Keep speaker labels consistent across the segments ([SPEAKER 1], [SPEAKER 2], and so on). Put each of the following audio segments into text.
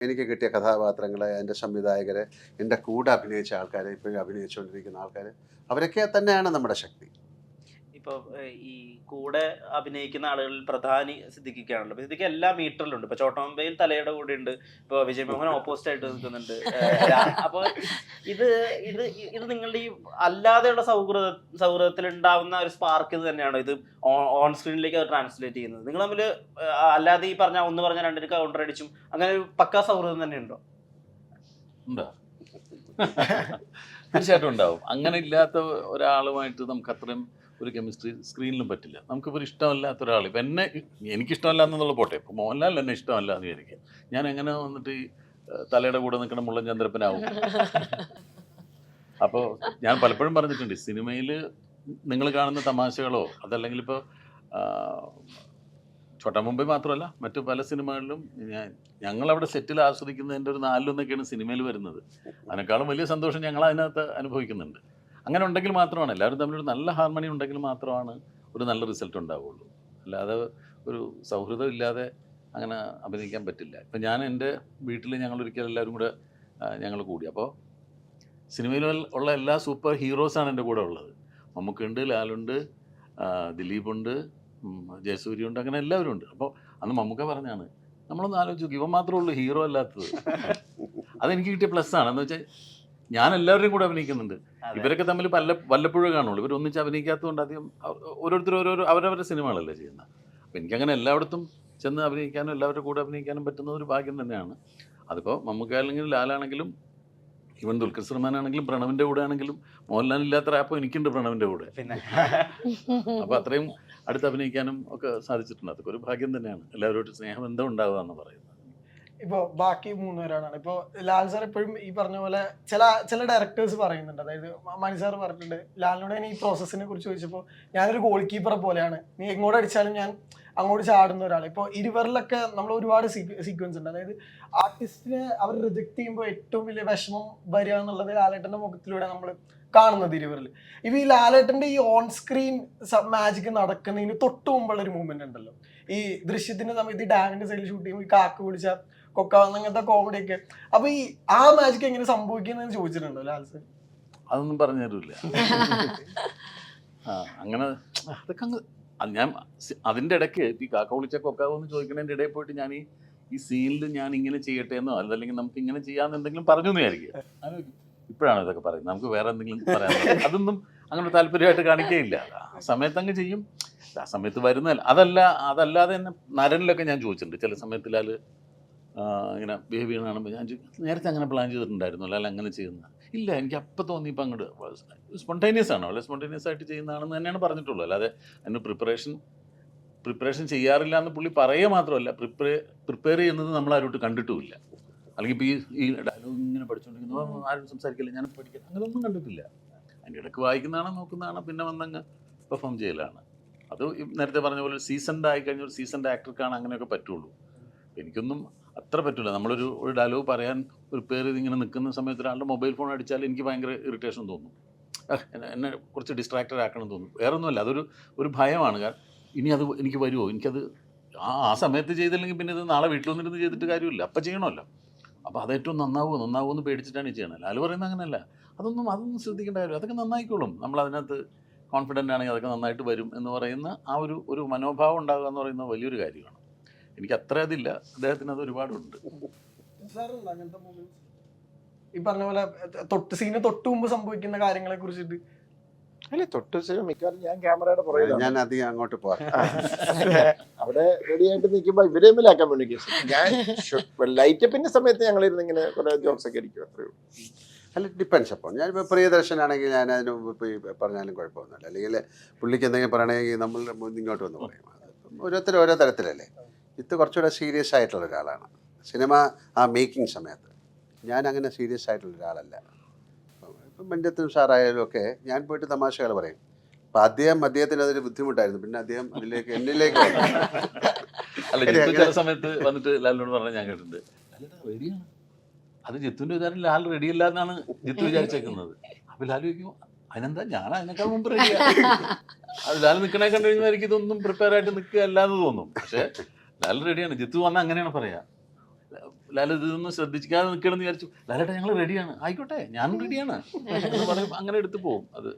[SPEAKER 1] എനിക്ക് കിട്ടിയ കഥാപാത്രങ്ങളെ എന്റെ സംവിധായകരെ എന്റെ കൂടെ അഭിനയിച്ച ആൾക്കാരെ ഇപ്പോഴും അഭിനയിച്ചുകൊണ്ടിരിക്കുന്ന ആൾക്കാർ അവരൊക്കെ തന്നെയാണ് നമ്മുടെ ശക്തി.
[SPEAKER 2] ഇപ്പൊ ഈ കൂടെ അഭിനയിക്കുന്ന ആളുകളിൽ പ്രധാനി സിദ്ദിഖിക്കാണല്ലോ. അപ്പൊ സിദ്ദിഖ് എല്ലാ മീറ്ററിലുണ്ട്. ഇപ്പൊ ചോട്ടമ്പയിൽ തലയുടെ കൂടെ ഉണ്ട്. ഇപ്പൊ വിജയ് മോഹൻ ഓപ്പോസിറ്റ് ആയിട്ട് നിൽക്കുന്നുണ്ട്. അപ്പോൾ അപ്പൊ ഇത് ഇത് ഇത് നിങ്ങളുടെ ഈ അല്ലാതെയുള്ള സൗഹൃദ സൗഹൃദത്തിൽ ഉണ്ടാവുന്ന ഒരു സ്പാർക്ക് ഇത് തന്നെയാണോ? ഇത് ഓൺ സ്ക്രീനിലേക്ക് അത് ട്രാൻസ്ലേറ്റ് ചെയ്യുന്നത്. നിങ്ങൾ തമ്മിൽ അല്ലാതെ ഈ പറഞ്ഞ ഒന്ന് പറഞ്ഞ രണ്ടിന് കൗണ്ടർ അടിച്ചും അങ്ങനെ ഒരു പക്കാ സൗഹൃദം തന്നെ ഉണ്ടോ
[SPEAKER 3] ഉണ്ടോ? തീർച്ചയായിട്ടും ഉണ്ടാവും. അങ്ങനെ ഇല്ലാത്ത ഒരാളുമായിട്ട് നമുക്ക് അത്രയും ഒരു കെമിസ്ട്രി സ്ക്രീനിലും പറ്റില്ല. നമുക്കിപ്പോൾ ഇഷ്ടമല്ലാത്ത ഒരാൾ ഇപ്പം എന്നെ എനിക്കിഷ്ടമല്ല എന്നുള്ള പോട്ടെ. ഇപ്പോൾ മോഹൻലാൽ എന്നെ ഇഷ്ടമല്ല എന്ന് വിചാരിക്കുക ഞാൻ എങ്ങനെ വന്നിട്ട് തലയുടെ കൂടെ നിൽക്കുന്ന മുള്ളൻ ചന്ദ്രപ്പനാവും? അപ്പോൾ ഞാൻ പലപ്പോഴും പറഞ്ഞിട്ടുണ്ട് സിനിമയിൽ നിങ്ങൾ കാണുന്ന തമാശകളോ അതല്ലെങ്കിൽ ഇപ്പോൾ ചോട്ട മുംബൈ മാത്രമല്ല മറ്റു പല സിനിമകളിലും ഞാൻ ഞങ്ങളവിടെ സെറ്റിൽ ആസ്വദിക്കുന്നതിന്റെ ഒരു നാലിലൊന്നൊക്കെയാണ് സിനിമയിൽ വരുന്നത്. അതിനേക്കാളും വലിയ സന്തോഷം ഞങ്ങൾ അതിനകത്ത് അനുഭവിക്കുന്നുണ്ട്. അങ്ങനെ ഉണ്ടെങ്കിൽ മാത്രമാണ്. എല്ലാവരും തമ്മിലൊരു നല്ല ഹാർമണി ഉണ്ടെങ്കിൽ മാത്രമാണ് ഒരു നല്ല റിസൾട്ട് ഉണ്ടാവുള്ളൂ. അല്ലാതെ ഒരു സൗഹൃദം ഇല്ലാതെ അങ്ങനെ അഭിനയിക്കാൻ പറ്റില്ല. ഇപ്പം ഞാൻ എന്റെ വീട്ടിൽ ഞങ്ങൾ ഒരിക്കൽ എല്ലാവരും കൂടെ ഞങ്ങൾ കൂടി. അപ്പോൾ സിനിമയിൽ ഉള്ള എല്ലാ സൂപ്പർ ഹീറോസാണ് എന്റെ കൂടെ ഉള്ളത്. മമ്മൂക്കുണ്ട് ലാലുണ്ട് ദിലീപുണ്ട് ജയസൂര്യ ജയസൂര്യയുണ്ട് അങ്ങനെ എല്ലാവരും ഉണ്ട്. അപ്പോൾ അന്ന് മമ്മൂക്ക പറഞ്ഞാണ് നമ്മളൊന്ന് ആലോചിച്ച് നോക്കി ഇവൻ മാത്രമേ ഉള്ളൂ ഹീറോ അല്ലാത്തത്. അതെനിക്ക് കിട്ടിയ പ്ലസ് ആണ്. എന്ന് വെച്ചാൽ ഞാൻ എല്ലാവരുടെയും കൂടെ അഭിനയിക്കുന്നുണ്ട്. ഇവരൊക്കെ തമ്മിൽ പല വല്ലപ്പോഴും കാണുള്ളൂ. ഇവരൊന്നിച്ച് അഭിനയിക്കാത്തതുകൊണ്ട് അധികം ഓരോരുത്തരും ഓരോരുത്തർ ഓരോരോ അവരവരുടെ സിനിമകളല്ലേ ചെയ്യുന്നത്. അപ്പം എനിക്കങ്ങനെ എല്ലായിടത്തും ചെന്ന് അഭിനയിക്കാനും എല്ലാവരുടെ കൂടെ അഭിനയിക്കാനും പറ്റുന്ന ഒരു ഭാഗ്യം തന്നെയാണ്. അതിപ്പോൾ മമ്മൂക്ക അല്ലെങ്കിൽ ലാലാണെങ്കിലും ഇവൻ ദുൽഖർ സൽമാൻ ആണെങ്കിലും പ്രണവിന്റെ കൂടെ ആണെങ്കിലും മോഹൻലാൽ ഇല്ലാത്ത റാപ്പോ എനിക്കുണ്ട് പ്രണവിന്റെ കൂടെ.
[SPEAKER 2] പിന്നെ.
[SPEAKER 3] അപ്പോൾ അത്രയും അടുത്ത് അഭിനയിക്കാനും ഒക്കെ സാധിച്ചിട്ടുണ്ട്. അതൊക്കെ ഒരു ഭാഗ്യം തന്നെയാണ്. എല്ലാവരോടും സ്നേഹബന്ധം ഉണ്ടാവുക എന്ന് പറയുന്നത്.
[SPEAKER 4] ഇപ്പൊ ബാക്കി മൂന്നുപേരാണ്. ഇപ്പോ ലാൽ സാർ എപ്പോഴും ഈ പറഞ്ഞ പോലെ ചില ചില ഡയറക്ടേഴ്സ് പറയുന്നുണ്ട്. അതായത് മണി സാർ പറഞ്ഞിട്ടുണ്ട്. ലാലിനോട് ഞാൻ ഈ പ്രോസസ്സിനെ കുറിച്ച് ചോദിച്ചപ്പോൾ ഞാനൊരു ഗോൾ കീപ്പറെ പോലെയാണ്. നീ എങ്ങോട്ട് അടിച്ചാലും ഞാൻ അങ്ങോട്ട് ചാടുന്ന ഒരാൾ ഇപ്പോൾ ഇരുവരിലൊക്കെ നമ്മൾ ഒരുപാട് സീക്വൻസ് ഉണ്ട്. അതായത് ആർട്ടിസ്റ്റിനെ അവർ റിജക്ട് ചെയ്യുമ്പോൾ ഏറ്റവും വലിയ വിഷമം വരിക എന്നുള്ളത് ലാലേട്ടന്റെ മുഖത്തിലൂടെ നമ്മൾ കാണുന്നത് ഇരുവരിൽ ഇപ്പൊ ഈ ലാലേട്ടന്റെ ഈ ഓൺ സ്ക്രീൻ മാജിക് നടക്കുന്നതിന് തൊട്ട് മുമ്പുള്ള ഒരു മൂവ്മെന്റ് ഉണ്ടല്ലോ. ഈ ദൃശ്യത്തിന്റെ സമയത്ത് ഈ ഡാമിന്റെ സൈഡിൽ ഷൂട്ട് ചെയ്യുമ്പോൾ ഈ കാക്ക പിടിച്ച കൊക്കാവുന്ന അങ്ങനത്തെ കോമഡി ഒക്കെ. അപ്പൊ ഈ ആ മാജിക് എങ്ങനെ സംഭവിക്കുന്നതെന്ന് ചോദിച്ചിട്ടുണ്ടോ ലാൽ സർ?
[SPEAKER 3] അതൊന്നും പറഞ്ഞു തരില്ല ആ അങ്ങനെ അതൊക്കെ അങ്ങ് അത് ഞാൻ അതിന്റെ ഇടയ്ക്ക് ഈ കാക്ക വിളിച്ച കൊക്കാവോ എന്ന് ചോദിക്കുന്നതിന്റെ ഇടയിൽ പോയിട്ട് ഞാൻ ഈ ഈ സീനിൽ ഞാൻ ഇങ്ങനെ ചെയ്യട്ടെ എന്നോ അല്ലെങ്കിൽ നമുക്ക് ഇങ്ങനെ ചെയ്യാമെന്ന് എന്തെങ്കിലും പറഞ്ഞു എന്ന് വിചാരിക്കുക ഇപ്പോഴാണ് ഇതൊക്കെ പറയുന്നത്. നമുക്ക് വേറെ എന്തെങ്കിലും പറയാൻ അതൊന്നും അങ്ങനെ താല്പര്യമായിട്ട് കാണിക്കുകയില്ല ആ സമയത്ത് അങ്ങ് ചെയ്യും. ആ സമയത്ത് വരുന്നതല്ല. അതല്ല അതല്ലാതെ തന്നെ നരനിലൊക്കെ ഞാൻ ചോദിച്ചിട്ടുണ്ട്. ചില സമയത്തിലാൽ ഇങ്ങനെ ബിഹേവ് ചെയ്യണ ഞാൻ നേരത്തെ അങ്ങനെ പ്ലാൻ ചെയ്തിട്ടുണ്ടായിരുന്നു അല്ല അങ്ങനെ ചെയ്യുന്ന ഇല്ല എനിക്ക് അപ്പം തോന്നി ഇപ്പം അങ്ങോട്ട് സ്പോണ്ടേനിയസ് ആണ്? വളരെ സ്പോണ്ടേനിയസ് ആയിട്ട് ചെയ്യുന്നതാണെന്ന് തന്നെയാണ് പറഞ്ഞിട്ടുള്ളൂ അല്ലാതെ അതിന് പ്രിപ്പറേഷൻ പ്രിപ്പറേഷൻ ചെയ്യാറില്ല എന്ന് പുള്ളി പറയുക മാത്രമല്ല പ്രിപ്പയർ പ്രിപ്പയർ ചെയ്യുന്നത് നമ്മൾ ആരോട്ട് കണ്ടിട്ടുമില്ല. അല്ലെങ്കിൽ ഇപ്പോൾ ഈ ഈ ഡയലോഗ് ഇങ്ങനെ പഠിച്ചുകൊണ്ടിരിക്കുന്നു ആരും സംസാരിക്കില്ല ഞാൻ പഠിക്കില്ല അങ്ങനെയൊന്നും കണ്ടിട്ടില്ല. അതിന്റെ ഇടയ്ക്ക് വായിക്കുന്നതാണ് നോക്കുന്നതാണ് പിന്നെ വന്നങ്ങ് പെർഫോം ചെയ്യലാണ്. അത് നേരത്തെ പറഞ്ഞ പോലെ സീസൺഡ് ആയി കഴിഞ്ഞ ഒരു സീസൺഡ് ആക്ടർക്കാണ് അങ്ങനെയൊക്കെ പറ്റുള്ളൂ. എനിക്കൊന്നും അത്ര പറ്റില്ല നമ്മളൊരു ഒരു ഡയലോഗ് പറയാൻ ഒരു പേര് ഇതിങ്ങനെ നിൽക്കുന്ന സമയത്ത് ഒരാളുടെ മൊബൈൽ ഫോൺ അടിച്ചാൽ എനിക്ക് ഭയങ്കര ഇറിറ്റേഷൻ തോന്നും. എന്നെ- കുറച്ച് ഡിസ്ട്രാക്റ്റഡ് ആക്കണം തോന്നും. വേറെ ഒന്നുമല്ല അതൊരു ഒരു ഭയമാണ്. കാരണം ഇനി അത് എനിക്ക് വരുമോ എനിക്കത് ആ ആ സമയത്ത് ചെയ്തില്ലെങ്കിൽ പിന്നെ ഇത് നാളെ വീട്ടിൽ വന്നിരുന്ന് ചെയ്തിട്ട് കാര്യമില്ല. അപ്പം ചെയ്യണമല്ലോ. അപ്പോൾ അത് ഏറ്റവും നന്നാവുമോ നന്നാവുമോ എന്ന് പേടിച്ചിട്ടാണ് ചെയ്യണത്. ലാൽ പറയുന്നത് അങ്ങനെയല്ല. അതൊന്നും അതൊന്നും ശ്രദ്ധിക്കേണ്ട കാര്യമില്ല. അതൊക്കെ നന്നായിക്കോളും. നമ്മൾ അതിനകത്ത് കോൺഫിഡന്റ് ആണെങ്കിൽ അതൊക്കെ നന്നായിട്ട് വരും എന്ന് പറയുന്ന ആ ഒരു ഒരു മനോഭാവം ഉണ്ടാകുക എന്ന് പറയുന്നത് വലിയൊരു കാര്യമാണ്. എനിക്ക് അത്ര അതില്ല. അദ്ദേഹത്തിന് അത് ഒരുപാടുണ്ട്?
[SPEAKER 4] ഈ പറഞ്ഞ പോലെ തൊട്ട് സീന് തൊട്ട് മുമ്പ് സംഭവിക്കുന്ന കാര്യങ്ങളെ കുറിച്ചിട്ട്.
[SPEAKER 5] അല്ലെ തൊട്ട് മിക്കവാറും ഞാൻ ക്യാമറയുടെ പുറകെ
[SPEAKER 1] ഞാൻ അധികം അങ്ങോട്ട് പോകാം
[SPEAKER 5] അവിടെ റെഡി ആയിട്ട് നിൽക്കുമ്പോൾ ഇവരെ മേലെ കമ്മ്യൂണിക്കേഷൻ ഞാൻ ലൈറ്റപ്പിന്റെ സമയത്ത് ഞങ്ങൾ ഇരുന്ന് ഇങ്ങനെ കുറെ ജോക്സ് ഒക്കെ അടിക്കും അത്രേ ഉള്ളൂ.
[SPEAKER 1] അല്ല ഡിപ്പെൻസ് അപ്പോൾ ഞാനിപ്പോൾ പ്രിയദർശനാണെങ്കിൽ ഞാൻ അതിന് പറഞ്ഞാലും കുഴപ്പമൊന്നുമില്ല. അല്ലെങ്കിൽ പുള്ളിക്ക് എന്തെങ്കിലും പറയണമെങ്കിൽ നമ്മൾ ഇങ്ങോട്ട് വന്ന് പറയും. ഓരോരുത്തരും ഓരോ തരത്തിലല്ലേ? ഇത് കുറച്ചുകൂടെ സീരിയസ് ആയിട്ടുള്ള ഒരാളാണ്. സിനിമ ആ മേക്കിംഗ് സമയത്ത്. ഞാൻ അങ്ങനെ സീരിയസ് ആയിട്ടുള്ള ഒരാളല്ല. ഇപ്പം മഞ്ചത്തും സാറായാലും ഒക്കെ ഞാൻ പോയിട്ട് തമാശകൾ പറയും. അപ്പം അദ്ദേഹം അദ്ദേഹത്തിന് അതൊരു ബുദ്ധിമുട്ടായിരുന്നു. പിന്നെ അദ്ദേഹം അതിലേക്ക് എന്നിലേക്ക്
[SPEAKER 3] അല്ല ജിത്തു ചില സമയത്ത് വന്നിട്ട് ലാലിനോട് പറഞ്ഞാൽ ഞാൻ കേട്ടിട്ടുണ്ട്. റെഡിയാണ് അത് ജിത്തുവിന്റെ വിചാരം ലാൽ റെഡിയല്ല എന്നാണ് ജിത്തു വിചാരിച്ചേക്കുന്നത്. അപ്പൊ ലാൽ ചോദിക്കും അതിനെന്താ? ഞാൻ അതിനേക്കാൾ മുമ്പ് റെഡിയാണ് അത് ലാൽ നിൽക്കണേ കണ്ടു കഴിഞ്ഞാൽ എനിക്ക് ഇതൊന്നും പ്രിപ്പയർ ആയിട്ട് നിൽക്കുക അല്ലാന്ന് തോന്നും. പക്ഷേ ലാൽ റെഡിയാണ് ജിത്തു വന്നാൽ അങ്ങനെയാണ് പറയാ. ലാല ഇതൊന്നും ശ്രദ്ധിക്കാതെ നിൽക്കണമെന്ന് വിചാരിച്ചു. ലാലേട്ടാ ഞങ്ങൾ റെഡിയാണ് ആയിക്കോട്ടെ ഞാനും റെഡിയാണ് അങ്ങനെ എടുത്ത് പോകും അത്.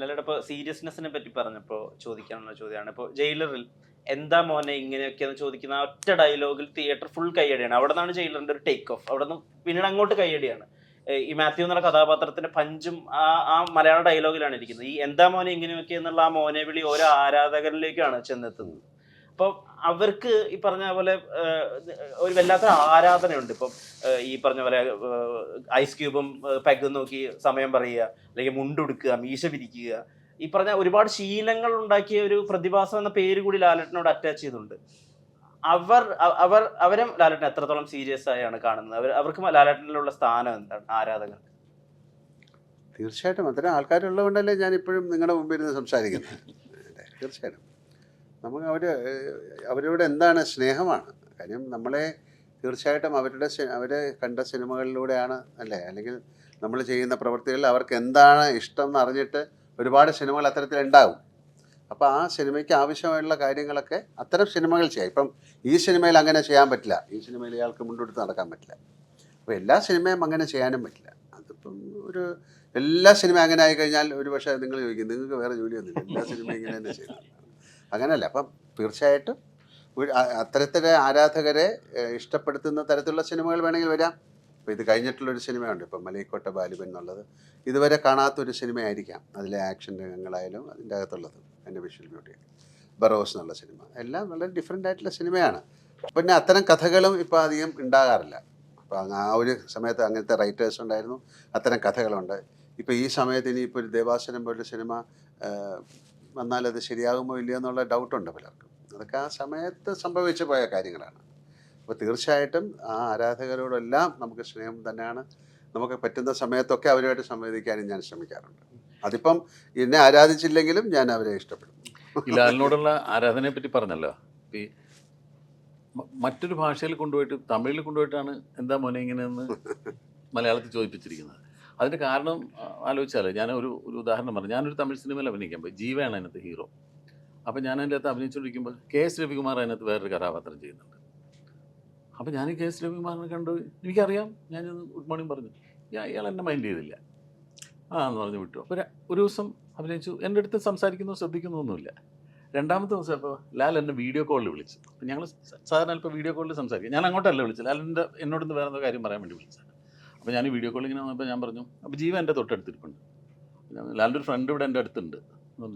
[SPEAKER 2] ലാലേട്ട ഇപ്പോൾ സീരിയസ്നെസ്സിനെ പറ്റി പറഞ്ഞപ്പോൾ ചോദിക്കാനുള്ള ചോദ്യമാണ്. ഇപ്പോൾ ജയിലറിൽ എന്താ മോനെ ഇങ്ങനെയൊക്കെയെന്ന് ചോദിക്കുന്ന ആ ഒറ്റ ഡയലോഗിൽ തിയേറ്റർ ഫുൾ കൈയടിയാണ് അവിടെ നിന്നാണ് ജയിലറിന്റെ ഒരു ടേക്ക് ഓഫ് അവിടെ നിന്ന് പിന്നീട് അങ്ങോട്ട് കൈയടിയാണ് ഈ മാത്യു എന്നുള്ള കഥാപാത്രത്തിന്റെ പഞ്ചും ആ ആ മലയാള ഡയലോഗിലാണ് ഇരിക്കുന്നത്. ഈ എന്താ മോനെ ഇങ്ങനെയൊക്കെ എന്നുള്ള ആ മോനെ വിളി ഓരോ ആരാധകരിലേക്കാണ് ചെന്നെത്തുന്നത്. അപ്പോൾ അവർക്ക് ഈ പറഞ്ഞ പോലെ ഒരു വല്ലാത്ത ആരാധനയുണ്ട്. ഇപ്പം ഈ പറഞ്ഞ പോലെ ഐസ് ക്യൂബും പെഗ് നോക്കി സമയം പറയുക അല്ലെങ്കിൽ മുണ്ടുടുക്കുക മീശ പിരിക്കുക ഈ പറഞ്ഞ ഒരുപാട് ശീലങ്ങൾ ഉണ്ടാക്കിയ ഒരു പ്രതിഭാസം എന്ന പേര് കൂടി ലാലട്ടിനോട് അറ്റാച്ച് ചെയ്തിട്ടുണ്ട്. അവർ അവർ അവരും ലാലട്ടൻ എത്രത്തോളം സീരിയസ് ആയാണ് കാണുന്നത്? അവർ അവർക്ക് ലാലട്ടനിലുള്ള സ്ഥാനം എന്താണ്? ആരാധകർ?
[SPEAKER 1] തീർച്ചയായിട്ടും. അത്തരം ആൾക്കാരുള്ളതുകൊണ്ടല്ലേ ഞാൻ ഇപ്പോഴും നിങ്ങളുടെ മുമ്പിൽ നിന്ന് സംസാരിക്കുന്നത്? തീർച്ചയായിട്ടും. നമുക്ക് അവർ അവരോട് എന്താണ് സ്നേഹമാണ്? കാര്യം നമ്മളെ തീർച്ചയായിട്ടും അവരുടെ അവരെ കണ്ട സിനിമകളിലൂടെയാണ് അല്ലേ? അല്ലെങ്കിൽ നമ്മൾ ചെയ്യുന്ന പ്രവൃത്തികളിൽ അവർക്ക് എന്താണ് ഇഷ്ടം എന്ന് അറിഞ്ഞിട്ട് ഒരുപാട് സിനിമകൾ അത്തരത്തിൽ ഉണ്ടാകും അപ്പോൾ ആ സിനിമയ്ക്ക് ആവശ്യമായുള്ള കാര്യങ്ങളൊക്കെ അത്തരം സിനിമകൾ ചെയ്യാം. ഇപ്പം ഈ സിനിമയിൽ അങ്ങനെ ചെയ്യാൻ പറ്റില്ല. ഈ സിനിമയിൽ ഇയാൾക്ക് മുന്നോട്ട് നടക്കാൻ പറ്റില്ല. അപ്പോൾ എല്ലാ സിനിമയും അങ്ങനെ ചെയ്യാനും പറ്റില്ല. അതിപ്പം ഒരു എല്ലാ സിനിമ അങ്ങനെ ആയിക്കഴിഞ്ഞാൽ ഒരു പക്ഷേ നിങ്ങൾ ചോദിക്കും നിങ്ങൾക്ക് വേറെ ജോലിയൊന്നുമില്ല എല്ലാ സിനിമയും ഇങ്ങനെ തന്നെ ചെയ്യുന്നത് അങ്ങനെയല്ല അപ്പം തീർച്ചയായിട്ടും അത്തരത്തിലെ ആരാധകരെ ഇഷ്ടപ്പെടുത്തുന്ന തരത്തിലുള്ള സിനിമകൾ വേണമെങ്കിൽ വരാം. ഇപ്പോൾ ഇത് കഴിഞ്ഞിട്ടുള്ളൊരു സിനിമയുണ്ട്. ഇപ്പം മലയിക്കോട്ട ബാലിബൻ എന്നുള്ളത്. ഇതുവരെ കാണാത്തൊരു സിനിമയായിരിക്കാം. അതിലെ ആക്ഷൻ രംഗങ്ങളായാലും അതിന്റെ അകത്തുള്ളത്. അതിന്റെ വിഷ്വൽ ബ്യൂട്ടി ബറോസ് എന്നുള്ള സിനിമ. എല്ലാം വളരെ ഡിഫറെന്റ് ആയിട്ടുള്ള സിനിമയാണ്. പിന്നെ അത്തരം കഥകളും ഇപ്പോൾ അധികം ഉണ്ടാകാറില്ല. അപ്പോൾ ആ ഒരു സമയത്ത് അങ്ങനത്തെ റൈറ്റേഴ്സ് ഉണ്ടായിരുന്നു. അത്തരം കഥകളുണ്ട്. ഇപ്പോൾ ഈ സമയത്ത് ഇനിയിപ്പോൾ ഒരു ദേവാസനം പോലുള്ള സിനിമ വന്നാൽ അത് ശരിയാകുമോ ഇല്ലയോ എന്നുള്ള ഡൗട്ടുണ്ട് പലർക്കും. അതൊക്കെ ആ സമയത്ത് സംഭവിച്ചു പോയ കാര്യങ്ങളാണ്. അപ്പോൾ തീർച്ചയായിട്ടും ആ ആരാധകരോടെല്ലാം നമുക്ക് സ്നേഹം തന്നെയാണ്. നമുക്ക് പറ്റുന്ന സമയത്തൊക്കെ അവരുമായിട്ട് സംവദിക്കാനും ഞാൻ ശ്രമിക്കാറുണ്ട്. അതിപ്പം എന്നെ ആരാധിച്ചില്ലെങ്കിലും ഞാൻ അവരെ ഇഷ്ടപ്പെടും.
[SPEAKER 3] ഈ ലാലിനോടുള്ള ആരാധനയെ പറ്റി പറഞ്ഞല്ലോ. ഈ മറ്റൊരു ഭാഷയിൽ കൊണ്ടുപോയിട്ട് തമിഴിൽ കൊണ്ടുപോയിട്ടാണ് എന്താ മോനെ ഇങ്ങനെയെന്ന് മലയാളത്തിൽ ചോദിപ്പിച്ചിരിക്കുന്നത്. അതിന്റെ കാരണം ആലോചിച്ചാൽ ഞാൻ ഒരു ഒരു ഉദാഹരണം പറഞ്ഞു. ഞാനൊരു തമിഴ് സിനിമയിൽ അഭിനയിക്കാൻ പോയി. ജീവയാണ് അതിനകത്ത് ഹീറോ. അപ്പോൾ ഞാൻ അതിന്റെ അകത്ത് അഭിനയിച്ചുകൊണ്ടിരിക്കുമ്പോൾ കെ എസ് രവികുമാർ അതിനകത്ത് വേറൊരു കഥാപാത്രം ചെയ്യുന്നുണ്ട്. അപ്പോൾ ഞാൻ കെ എസ് രവികുമാറിനെ കണ്ടു. എനിക്കറിയാം. ഞാൻ ഗുഡ് മോർണിംഗ് പറഞ്ഞു. ഞാൻ ഇയാൾ എന്നെ മൈൻഡ് ചെയ്തില്ല. ആ എന്ന് പറഞ്ഞ് വിട്ടു. അപ്പോൾ ഒരു ദിവസം അഭിനയിച്ചു. എന്റെ അടുത്ത് സംസാരിക്കുന്നു ശ്രദ്ധിക്കുന്നൊന്നുമില്ല രണ്ടാമത്തെ ദിവസം അപ്പോൾ ലാൽ എന്നെ വീഡിയോ കോളിൽ വിളിച്ചു. അപ്പോൾ ഞങ്ങൾ സാധാരണ ഇപ്പോൾ വീഡിയോ കോളിൽ സംസാരിക്കും. ഞാൻ അങ്ങോട്ടല്ല വിളിച്ചത്. ലാലിന്റെ എന്നോടൊന്ന് വേറെ എന്തോ കാര്യം പറയാൻ വേണ്ടി വിളിച്ചത് അപ്പോൾ ഞാൻ വീഡിയോ കോളിൽ ഇങ്ങനെ വന്നപ്പോൾ ഞാൻ പറഞ്ഞു അപ്പോൾ ജീവ എന്റെ തൊട്ടടുത്തിരിപ്പുണ്ട്. ലാലിന്റെ ഒരു ഫ്രണ്ട് ഇവിടെ എന്റെ അടുത്തുണ്ട്.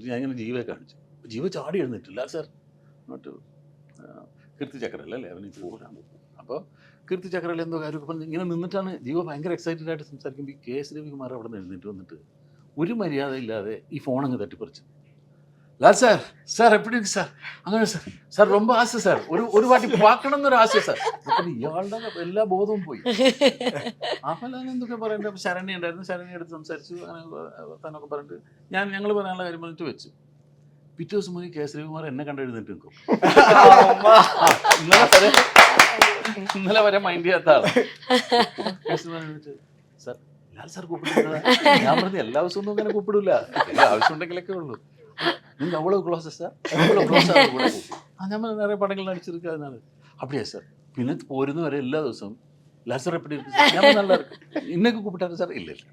[SPEAKER 3] ഞാൻ ഇങ്ങനെ ജീവയെ കാണിച്ചു. ജീവ ചാടി എഴുന്നിട്ടില്ല സാർ. നോട്ട് കീർത്തി ചക്രല്ല അല്ലേ? അവന് പോരാൻ അപ്പോൾ കീർത്തി ചക്രയിൽ എന്തോ കാര്യമൊക്കെ പറഞ്ഞ് ഇങ്ങനെ നിന്നിട്ടാണ് ജീവ ഭയങ്കര എക്സൈറ്റഡ് ആയിട്ട് സംസാരിക്കുമ്പോൾ ഈ കെ എസ് രവികുമാർ അവിടെ നിന്ന് എഴുന്നേറ്റ് വന്നിട്ട് ഒരു മര്യാദ ഇല്ലാതെ ഈ ഫോൺ അങ്ങ് തട്ടിപ്പറിച്ചു. ലാൽ സാർ സാർ എപ്പടി இருக்கு സാർ അങ്ങനെ സാർ സാർ ரொம்ப ആശ സാർ ഒരു ഒരു വാട്ടി പാക്കണം എന്നൊരു ആശ സാർ അപ്പം ഇയാളുടെ എല്ലാ ബോധവും പോയി അപ്പോൾ ഞാൻ എന്തൊക്കെ പറയണ്ടേ അപ്പോൾ ശരണ്യ ഉണ്ടായിരുന്നു ശരണ്യ എടുത്ത് സംസാരിച്ചു അങ്ങനെ താനൊക്കെ പറഞ്ഞിട്ട് ഞാൻ ഞങ്ങൾ പറയാനുള്ള കാര്യം പറഞ്ഞിട്ട് വെച്ചു പിറ്റേ ദിവസം മുതൽ കെ ശ്രീകുമാർ എന്നെ കണ്ട് എഴുന്നേറ്റ് നിൽക്കും ആ, ഇന്നലെ വരെ ഇന്നലെ വരെ മൈൻഡ് ചെയ്യാത്ത ആള് കെ ശ്രീകുമാർ എഴുന്നേറ്റ് സാർ ലാൽ സാർ കൂപ്പിടുന്നതാ ഞാൻ പറഞ്ഞു എല്ലാ ദിവസവും ഒന്നും അങ്ങനെ കൂപ്പിടില്ല ആവശ്യം ഉണ്ടെങ്കിലൊക്കെ ഉള്ളൂ நீங்கள் அவ்வளோ க்ளோஸா சார் அவ்வளோ க்ளோஸாக கூட அதே மாதிரி நிறைய படங்கள் நடிச்சிருக்கு அதனால அப்படியா சார் പിന്നെ പോരുന്ന വരെ എല്ലാ ദിവസവും ലാസർ എപ്പിടി ഞാൻ നല്ല ഇന്നൊക്കെ കൂപ്പിട്ടാണ് സാർ ഇല്ല ഇല്ല